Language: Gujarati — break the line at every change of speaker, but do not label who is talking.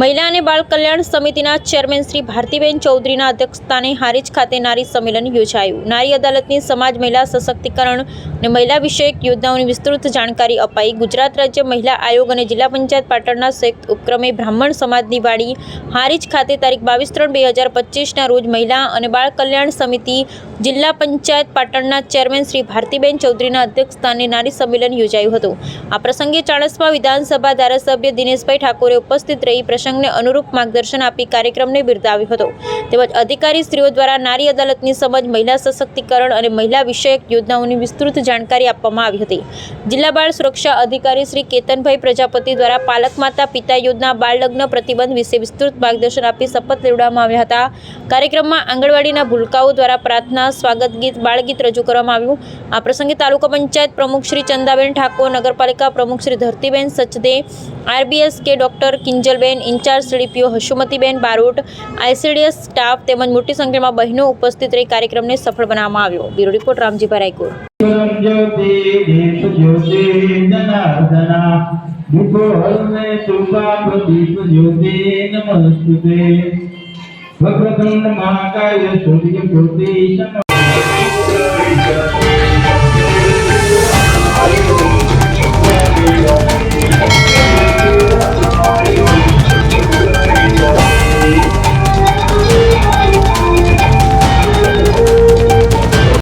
મહિલા અને બાળ કલ્યાણ સમિતિના ચેરમેન શ્રી ભારતીબેન ચૌધરીના અધ્યક્ષસ્થાને હારીજ ખાતે નારી સંમેલન યોજાયું. નારી અદાલતની સમાજ મહિલા સશક્તિકરણ અને મહિલા વિષયક યોજનાઓની વિસ્તૃત જાણકારી અપાઈ. ગુજરાત રાજ્ય મહિલા આયોગ અને જિલ્લા પંચાયત પાટણના સંયુક્ત ઉપક્રમે બ્રાહ્મણ સમાજની વાડી હારીજ ખાતે તારીખ બાવીસ ત્રણ બે હજાર પચીસના રોજ મહિલા અને બાળ કલ્યાણ સમિતિ જિલ્લા પંચાયત પાટણના ચેરમેન શ્રી ભારતીબેન ચૌધરીના અધ્યક્ષસ્થાને નારી સંમેલન યોજાયું હતું. આ પ્રસંગે ચાણસ્મા વિધાનસભા ધારાસભ્ય દિનેશભાઈ ઠાકોરે ઉપસ્થિત રહી પ્રસંગને અનુરૂપ માર્ગદર્શન આપી કાર્યક્રમને બિરદાવ્યો હતો. તેમજ અધિકારી સ્ત્રીઓ દ્વારા નારી અદાલતની સમજ, મહિલા સશક્તિકરણ અને મહિલા વિષયક યોજનાઓની વિસ્તૃત જાણકારી આપવામાં આવી હતી. જિલ્લા બાળ સુરક્ષા અધિકારી શ્રી કેતનભાઈ પ્રજાપતિ દ્વારા પાલક માતા પિતા યોજના, બાળ લગ્ન પ્રતિબંધ વિશે વિસ્તૃત માર્ગદર્શન આપી શપથ લેવડાવવામાં આવ્યા હતા. કાર્યક્રમમાં આંગણવાડીના ભૂલકાઓ દ્વારા પ્રાર્થના, સ્વાગત ગીત બાળગીત રજૂ કરવામાં આવ્યું. આ પ્રસંગે તાલુકા પંચાયત પ્રમુખ શ્રી ચંદાબેન ઠાકોર, નગરપાલિકા પ્રમુખ Shri Dhartiben Sachde, R B S કે ડોક્ટર કિંજલબેન ચાર CDPO Hashumatiben Barot, ICDS staff તેમજ મોટી સંખ્યામાં બહેનો ઉપસ્થિત રહી કાર્યક્રમને સફળ બનાવવામાં આવ્યો. Bureau report Ramjibhai Raykor